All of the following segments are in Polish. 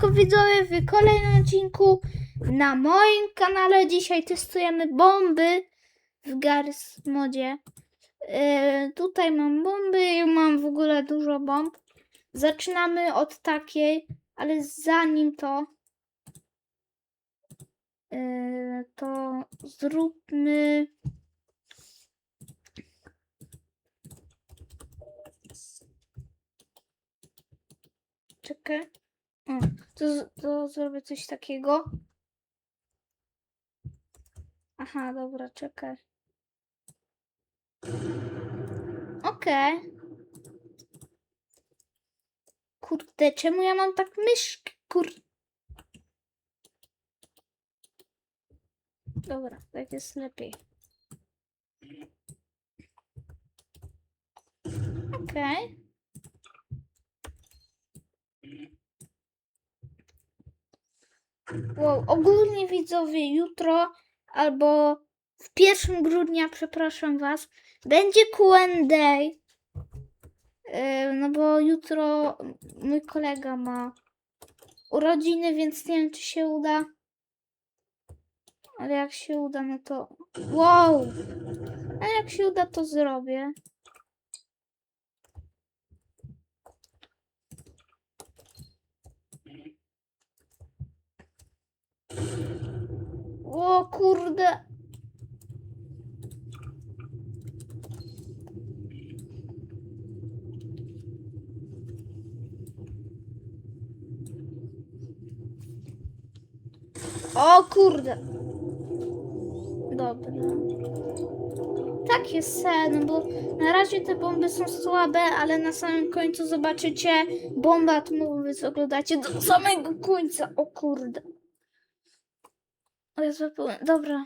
Siemanko widzowie, w kolejnym odcinku na moim kanale dzisiaj testujemy bomby w Gars modzie. Yy, tutaj mam bomby mam w ogóle dużo bomb. Zaczynamy od takiej, ale zanim to yy, to zróbmy czekaj. To, to zrobię coś takiego. Aha, dobra, czekaj. Okej. Kurde, czemu ja mam tak myszkę? Kur... Dobra, tak jest lepiej. Okej. Ogólnie widzowie, jutro albo w 1 grudnia, przepraszam Was, będzie Q&A. Yy, No bo jutro mój kolega ma urodziny, więc nie wiem, czy się uda. Ale jak się uda, no to. Wow! A jak się uda, to zrobię. O kurde. O kurde. Dobra. Takie sen, bo na razie te bomby są słabe, ale na samym końcu zobaczycie bombę atomową, więc oglądacie do samego końca. O kurde. Jezu. Dobra,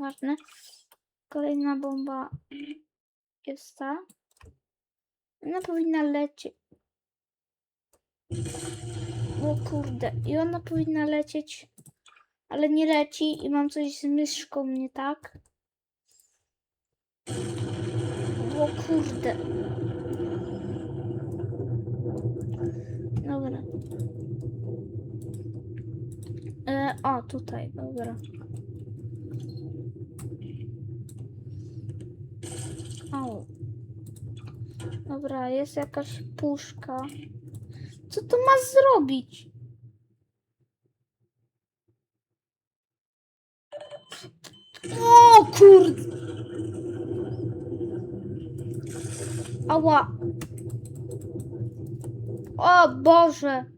ważne. Kolejna bomba jest ta. Ona powinna lecieć. O kurde, i ona powinna lecieć, ale nie leci i mam coś z myszką, nie tak? O kurde. Dobra. O, tutaj, dobra. O. Dobra, jest jakaś puszka. Co to ma zrobić? O kurde! Ała! O Boże!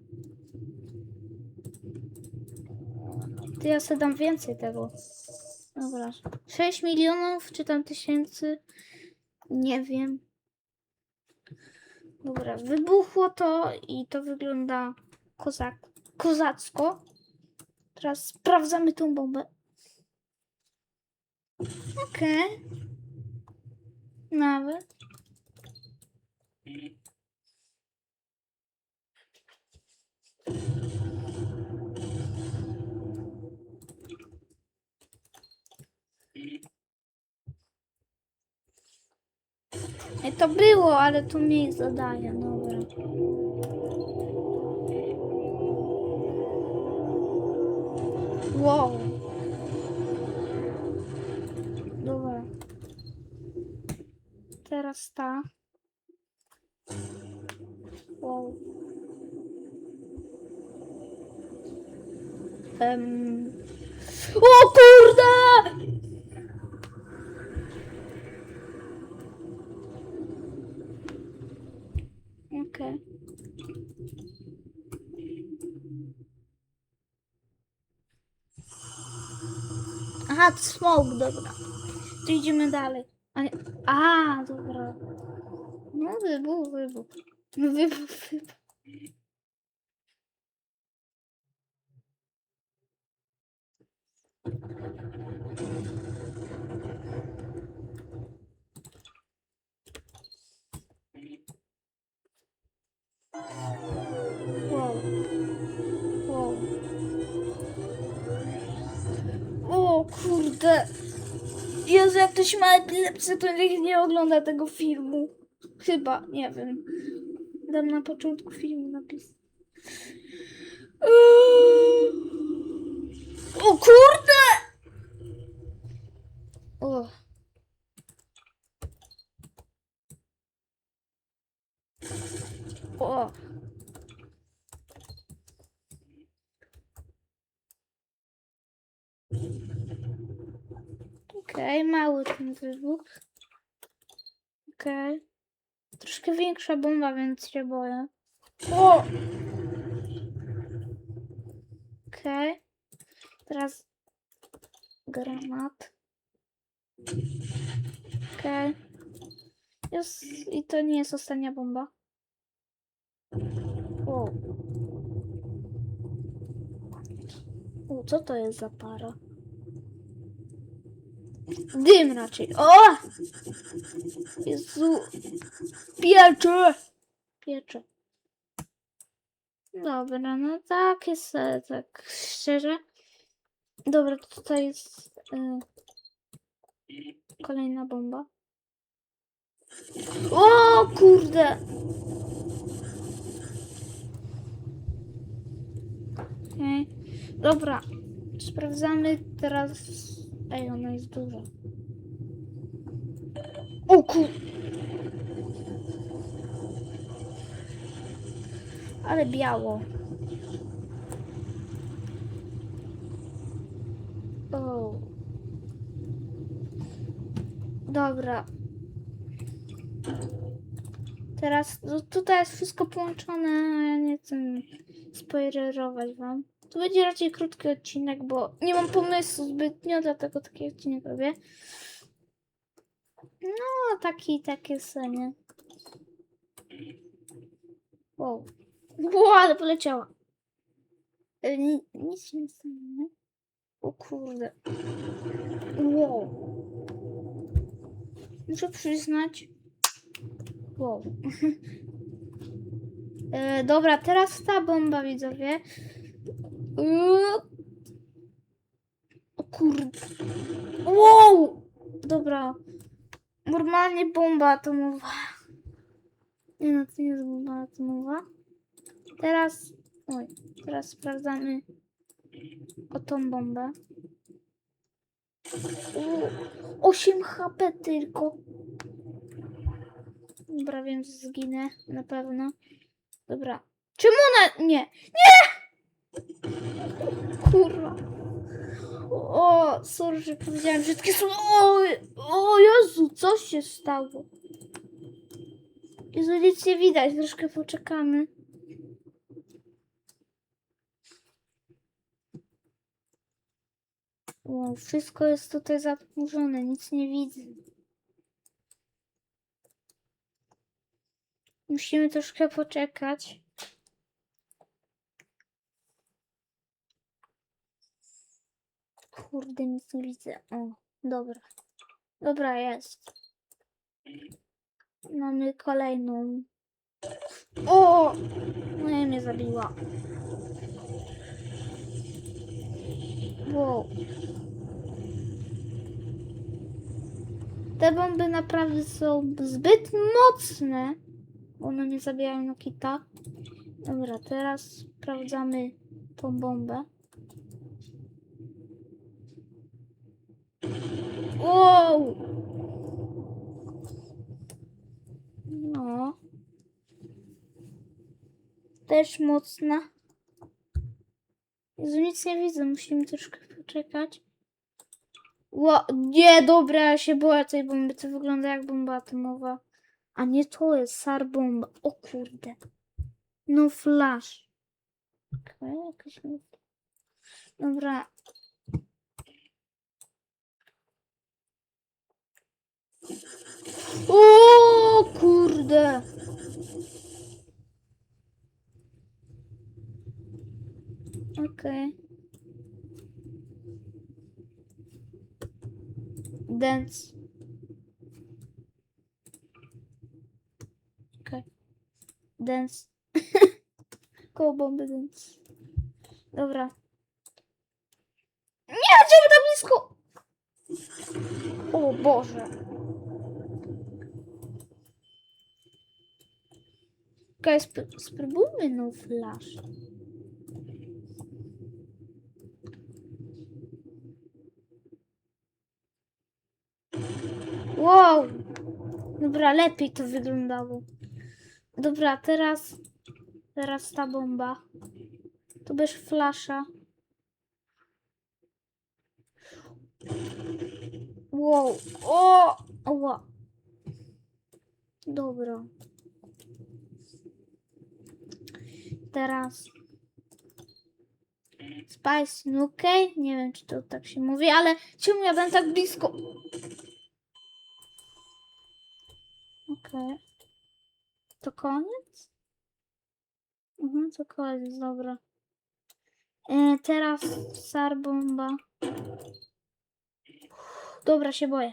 Ty ja sobie dam więcej tego. Dobra. 6 milionów czy tam tysięcy? Nie wiem. Dobra, wybuchło to i to wygląda kozak, kozacko. Teraz sprawdzamy tą bombę. Okej. Nawet. To było, ale tu mniej zadaje, dobra. Wow. Dobra. Teraz ta. Wow. Em. O kurde! Okej. Aha, to smoke, dobra. To idziemy dalej. A, nie- a dobra. No wybuch, wybuch. No wybuch, wybuch. Jezu, jak ktoś ma epilepsję, to niech nie ogląda tego filmu. Chyba, nie wiem. Dam na początku filmu napis. Eee. O kurde! O. Okej, mały ten wybuch. Okej. Troszkę większa bomba, więc się boję. O! Okej. Teraz granat. Okej. Jest... I to nie jest ostatnia bomba. O. O, co to jest za para? Dym raczej. O! Jezu. Piecze. Dobra, no tak jest, e, tak szczerze. Dobra, to tutaj jest e, kolejna bomba. O kurde! Okej. Dobra, sprawdzamy teraz. Ej, ona jest duża. O kur... Ale biało. O. Dobra. Teraz no, tutaj jest wszystko połączone, a ja nie chcę spoilerować wam. To będzie raczej krótki odcinek, bo nie mam pomysłu zbytnio, dlatego taki odcinek robię. No, taki, takie senie. Wow. Wow, ale poleciała. E, ni- Nic się nie stanie, nie? O kurde. Wow. Muszę przyznać. Wow. E, dobra, teraz ta bomba, widzowie. Uuu. O kurde. Wow! Dobra. Normalnie bomba atomowa. Nie no, to nie jest bomba atomowa. Teraz... Oj, teraz sprawdzamy o tą bombę. Uuu, 8 HP tylko. Dobra, wiem, że zginę. Na pewno. Dobra. Czemu ona... Nie. Nie! Kurwa. O, sorry, że powiedziałem brzydkie słowo. O, o Jezu, co się stało? Jezu, nic nie widać. Troszkę poczekamy. O, wszystko jest tutaj zachmurzone. Nic nie widzę. Musimy troszkę poczekać. Kurde, nic nie widzę. O, dobra. Dobra, jest. Mamy kolejną. O! No i mnie zabiła. Wow. Te bomby naprawdę są zbyt mocne. One mnie zabijają na kita. Dobra, teraz sprawdzamy tą bombę. Wow! No. Też mocna. Jezu, nic nie widzę, musimy troszkę poczekać. Ło, nie, dobra, ja się boję tej bomby, to wygląda jak bomba atomowa. A nie, to jest SAR bomba. O kurde. No flash. Okej, jakaś. Dobra. O kurde. Okej. Dance. Okej. Dance. Koło bomby dance. Dobra. Nie, czemu tak blisko? O Boże. Okej, sp spróbujmy no flash. Wow! Dobra, lepiej to wyglądało. Dobra, teraz... Teraz ta bomba. Tu bez flasza. Wow. O! Ła. Dobra. Teraz. Spice Nuke. Nie wiem, czy to tak się mówi, ale czemu ja będę tak blisko? Okej. To koniec? Mhm, to koniec, dobra. E, teraz Sarbomba. Dobra, się boję.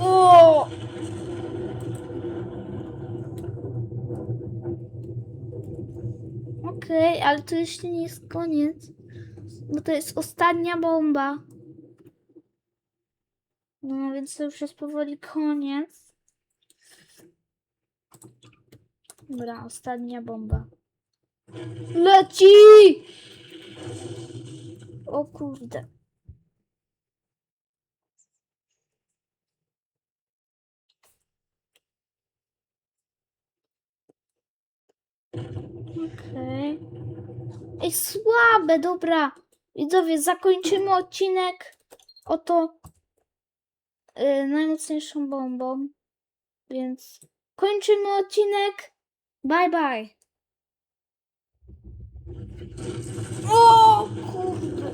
O! Okej, ale to jeszcze nie jest koniec. Bo to jest ostatnia bomba. No więc to już jest powoli koniec. Dobra, ostatnia bomba. Leci! O kurde. Okej. Ej, słabe, dobra. Widzowie, zakończymy odcinek oto yy, najmocniejszą bombą. Więc kończymy odcinek. Bye, bye. O kurde.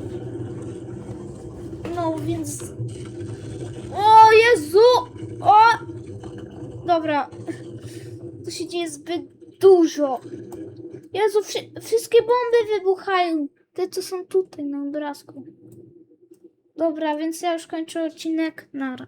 No więc... O Jezu! O! Dobra. Tu się dzieje zbyt dużo. Jezu, wszy- wszystkie bomby wybuchają. Te, co są tutaj na obrazku. Dobra, więc ja już kończę odcinek. Nara.